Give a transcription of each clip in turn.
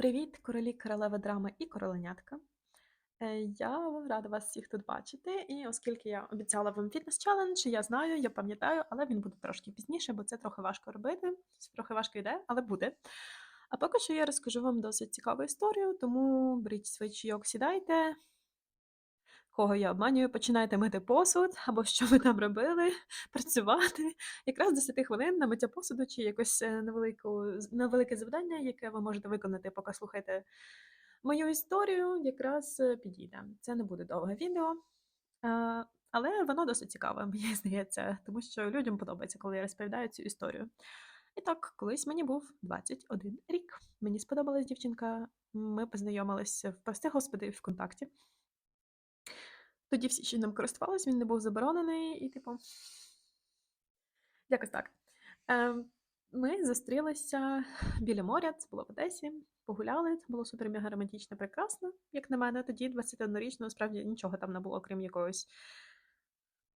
Привіт, королі, королеви драми і короленятка. Е, Я рада вас всіх тут бачити. І оскільки я обіцяла вам фітнес-челендж, я знаю, я пам'ятаю, але він буде трошки пізніше, бо це трохи важко робити. Трохи важко йде, але буде. А поки що я розкажу вам досить цікаву історію, тому беріть свій чайок, сідайте. Кого я обманюю, починайте мити посуд, або що ви там робили, працювати. Якраз 10 хвилин на миття посуду чи якось е, невелику, невелике завдання, яке ви можете виконати, поки слухаєте мою історію, якраз е, підійде. Це не буде довге відео, але воно досить цікаве, мені здається, тому що людям подобається, коли я розповідаю цю історію. І так, колись мені був 21 рік. Мені сподобалась дівчинка. Ми познайомилися в прости господи ВКонтакті. Тоді всі ще ним користувались, він не був заборонений, і, типу, якось так. Ем, Ми зустрілися біля моря, це було в Одесі, погуляли, це було супер мега романтично, прекрасно, як на мене. Тоді 21-річно, насправді нічого там не було, крім якогось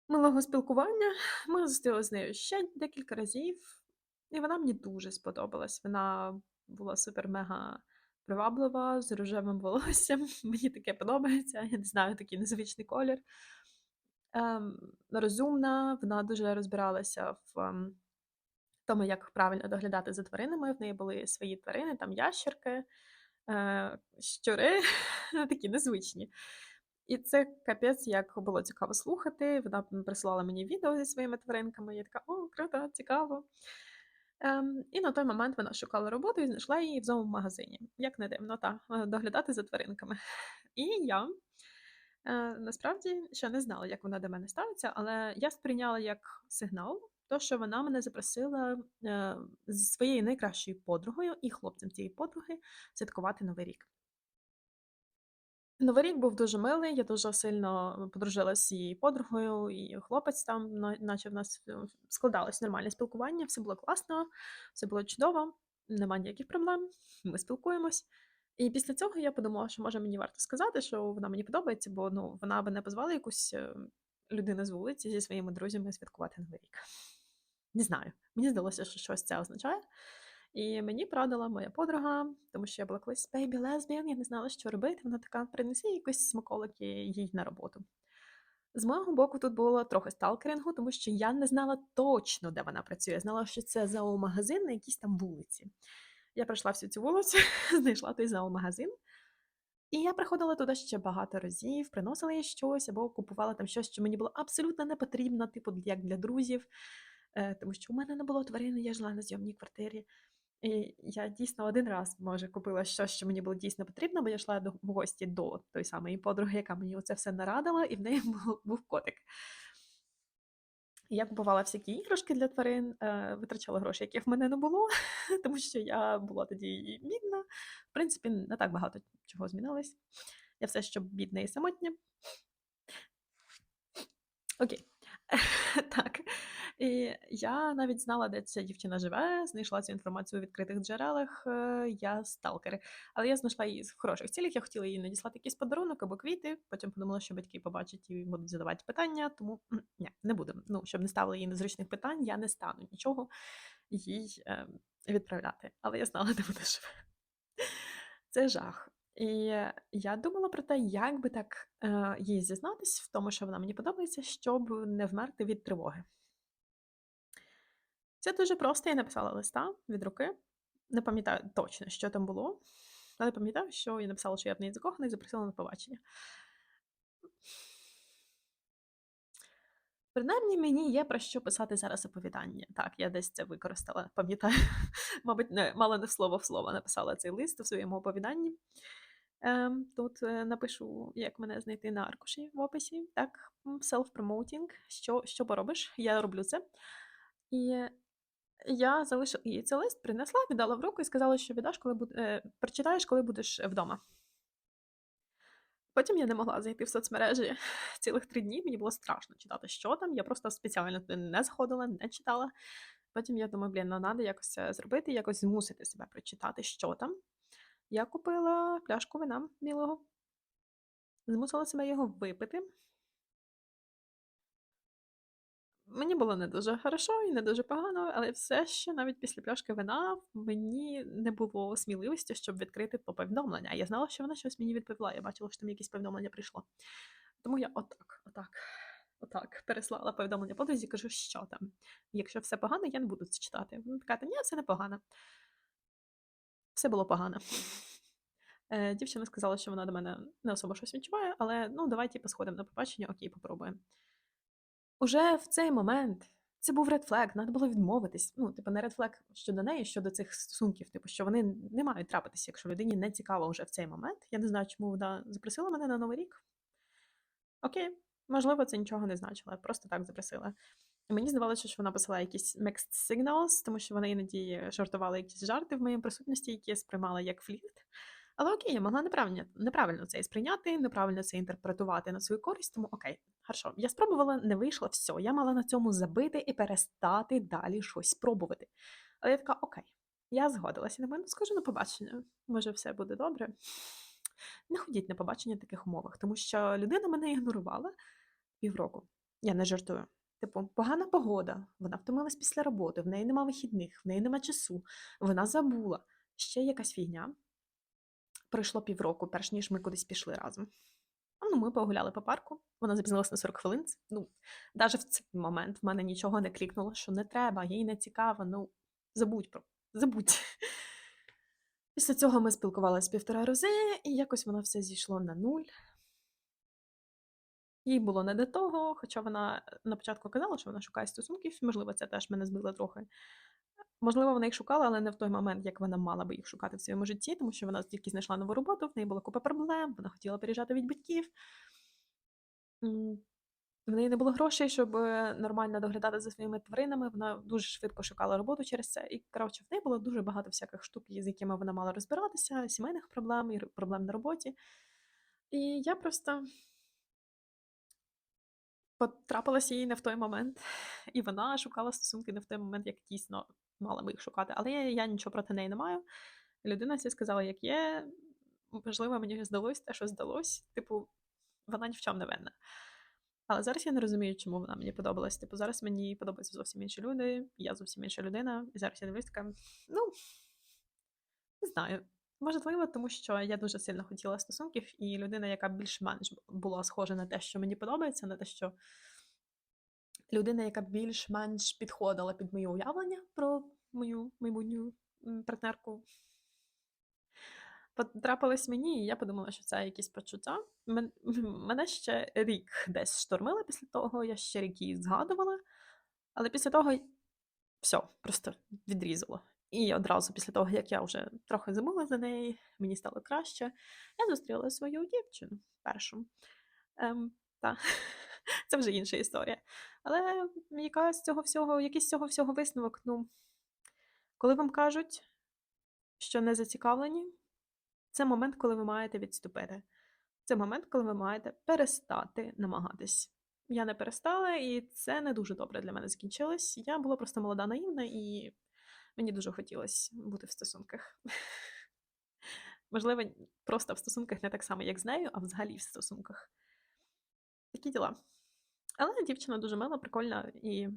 милого спілкування. Ми зустрілися з нею ще декілька разів, і вона мені дуже сподобалась. Вона була супер мега приваблива, з рожевим волоссям. Мені таке подобається. Я не знаю, такий незвичний колір. Ем, розумна, вона дуже розбиралася в ем, тому, як правильно доглядати за тваринами. В неї були свої тварини, там ящерки, е, щури, такі незвичні. І це капець, як було цікаво слухати. Вона присилала мені відео зі своїми тваринками. Я така, о, круто, цікаво. Ем, і на той момент вона шукала роботу і знайшла її в зоомагазині. Як не дивно, та, е, доглядати за тваринками. І я е, насправді ще не знала, як вона до мене ставиться, але я сприйняла як сигнал, то, що вона мене запросила е, зі своєю найкращою подругою і хлопцем цієї подруги святкувати Новий рік. Новий рік був дуже милий, я дуже сильно подружилася з її подругою, і хлопець там, на- наче в нас е, складалось нормальне спілкування, все було класно, все було чудово, нема ніяких проблем, ми спілкуємось. І після цього я подумала, що може мені варто сказати, що вона мені подобається, бо ну, вона би не позвала якусь е, людину з вулиці зі своїми друзями святкувати Новий рік. Не знаю. Мені здалося, що щось це означає. І мені порадила моя подруга, тому що я була колись baby lesbian, я не знала, що робити. Вона така: принеси якось смаколики їй на роботу. З мого боку, тут було трохи сталкерінгу, тому що я не знала точно, де вона працює. Я знала, що це зоомагазин на якійсь там вулиці. Я пройшла всю цю вулицю, знайшла той зоомагазин. І я приходила туди ще багато разів, приносила їй щось або купувала там щось, що мені було абсолютно не потрібно, типу, як для друзів, е, тому що у мене не було тварини, я жила на зйомній квартирі. І я дійсно один раз, може, купила щось, що мені було дійсно потрібно, бо я йшла до в гості до тої самої подруги, яка мені оце все нарадила, і в неї був, котик. Я купувала всякі іграшки для тварин, е, витрачала гроші, яких в мене не було, тому що я була тоді бідна. В принципі, не так багато чого змінилось. Я все ще бідна і самотня. Окей. Так. І я навіть знала, де ця дівчина живе, знайшла цю інформацію у відкритих джерелах. е, Я сталкер. Але я знайшла її в хороших цілях. Я хотіла їй надіслати якийсь подарунок або квіти. Потім подумала, що батьки побачать і будуть задавати питання, тому ні, не буду. Ну, щоб не ставили їй незручних питань, я не стану нічого їй е, відправляти. Але я знала, де вона живе. Це жах. І я думала про те, як би так е, їй зізнатись в тому, що вона мені подобається, щоб не вмерти від тривоги. Це дуже просто. Я написала листа від руки. Не пам'ятаю точно, що там було, але пам'ятаю, що я написала, що я в неї закохана і запросила на побачення. Принаймні, мені є про що писати зараз оповідання. Так, я десь це використала, пам'ятаю. Мабуть, не, мало не слово в слово написала цей лист у своєму оповіданні. Ем, тут е, напишу, як мене знайти на аркуші в описі. Так, self-promoting. Що, що поробиш? Я роблю це. І я залишила їй цей лист, принесла, віддала в руку і сказала, що віддаш, коли буд... е, прочитаєш, коли будеш вдома. Потім я не могла зайти в соцмережі цілих три дні. Мені було страшно читати, що там. Я просто спеціально туди не заходила, не читала. Потім я думаю, блін, ну треба якось це зробити, якось змусити себе прочитати, що там. Я купила пляшку вина білого, змусила себе його випити. Мені було не дуже хорошо і не дуже погано, але все ще навіть після пляшки вина мені не було сміливості, щоб відкрити то повідомлення. Я знала, що вона щось мені відповіла. Я бачила, що там якесь повідомлення прийшло. Тому я отак, отак, отак переслала повідомлення подрузі, кажу, що там. Якщо все погано, я не буду це читати. Вона така, та ні, все не погано. Все було погано. Е, Дівчина сказала, що вона до мене не особо щось відчуває, але ну давай типу, сходимо на побачення, окей, попробуємо. Уже в цей момент це був ред флег, треба було відмовитись. Ну, типу, не ред флег щодо неї, щодо цих стосунків, типу, що вони не мають трапитися, якщо людині не цікаво вже в цей момент. Я не знаю, чому вона запросила мене на Новий рік. Окей, можливо, це нічого не значило, просто так запросила. І мені здавалося, що вона посилає якісь mixed signals, тому що вона іноді жартувала якісь жарти в моїй присутності, які я сприймала як флірт. Але окей, я могла неправильно, неправильно це сприйняти, неправильно це інтерпретувати на свою користь, тому окей, хорошо. Я спробувала, не вийшло, все. Я мала на цьому забити і перестати далі щось спробувати. Але я така, окей, я згодилася. На мене скажу на побачення. Може, все буде добре. Не ходіть на побачення в таких умовах, тому що людина мене ігнорувала півроку. Я не жартую. Типу, погана погода, вона втомилась після роботи, в неї нема вихідних, в неї нема часу, вона забула. Ще якась фігня. Пройшло півроку, перш ніж ми кудись пішли разом. Ну, ми погуляли по парку, вона запізнилась на 40 хвилин. Ну, навіть в цей момент в мене нічого не клікнуло, що не треба, їй не цікаво, ну, забудь про забудь. Після цього ми спілкувалися півтора рази, і якось воно все зійшло на нуль. Їй було не до того, хоча вона е, на початку казала, що вона шукає стосунків, можливо, це теж мене збило трохи. Можливо, вона їх шукала, але не в той момент, як вона мала би їх шукати в своєму житті, тому що вона тільки знайшла нову роботу, в неї була купа проблем, вона хотіла переїжджати від батьків. В неї не було грошей, щоб е, нормально доглядати за своїми тваринами. Вона дуже швидко шукала роботу через це. І коротше, в неї було дуже багато всяких штук, з якими вона мала розбиратися, сімейних проблем і проблем на роботі. І я просто потрапилася їй не в той момент, і вона шукала стосунки не в той момент, як дійсно мала би їх шукати. Але я, я нічого проти неї не маю. Людина все сказала, як є. Можливо, мені здалось те, що здалось. Типу, вона ні в чому не винна. Але зараз я не розумію, чому вона мені подобалась. Типу, зараз мені подобаються зовсім інші люди, я зовсім інша людина. І зараз я дивлюсь така, ну, не знаю. Можливо, тому що я дуже сильно хотіла стосунків, і людина, яка більш-менш була схожа на те, що мені подобається, на те, що людина, яка більш-менш підходила під моє уявлення про мою майбутню партнерку, потрапилась мені, і я подумала, що це якісь почуття. Мене ще рік десь штормило після того, я ще рік її згадувала, але після того все, просто відрізало. І одразу після того, як я вже трохи забула за неї, мені стало краще, я зустріла свою дівчину першу. Ем, та. Це вже інша історія. Але яка з цього всього, якийсь з цього всього висновок, ну, коли вам кажуть, що не зацікавлені, це момент, коли ви маєте відступити. Це момент, коли ви маєте перестати намагатись. Я не перестала, і це не дуже добре для мене закінчилось. Я була просто молода, наївна, і мені дуже хотілося бути в стосунках. Можливо, просто в стосунках не так само, як з нею, а взагалі в стосунках. Такі діла. Але дівчина дуже мила, прикольна і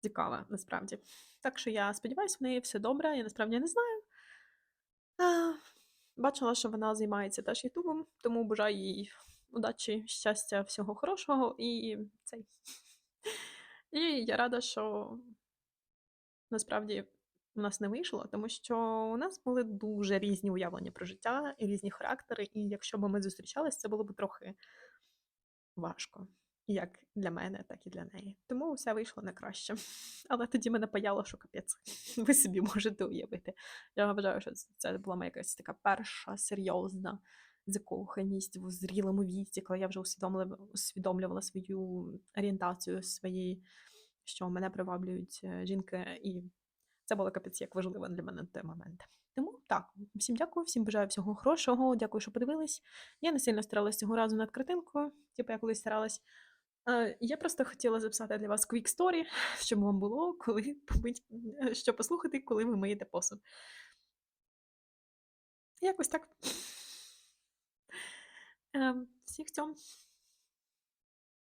цікава, насправді. Так що я сподіваюся, в неї все добре. Я насправді не знаю. Бачила, що вона займається теж Ютубом, тому бажаю їй удачі, щастя, всього хорошого і цей. І я рада, що насправді у нас не вийшло, тому що у нас були дуже різні уявлення про життя і різні характери, і якщо б ми зустрічались, це було б трохи важко. Як для мене, так і для неї. Тому все вийшло не краще. Але тоді мене паяло, що капець. Ви собі можете уявити. Я вважаю, що це- була моя якась така перша серйозна закоханість в зрілому віці, коли я вже усвідомлювала, усвідомлювала свою орієнтацію свої, що мене приваблюють е, жінки, і це було капець як важливо для мене на той момент. Тому так, всім дякую, всім бажаю всього хорошого. Дякую, що подивились. Я не сильно старалась цього разу над картинкою, типу я колись старалась. Я просто хотіла записати для вас quick story, щоб вам було коли побить, що послухати, коли ви миєте посуд. Якось так. Ем, Всіх цьому.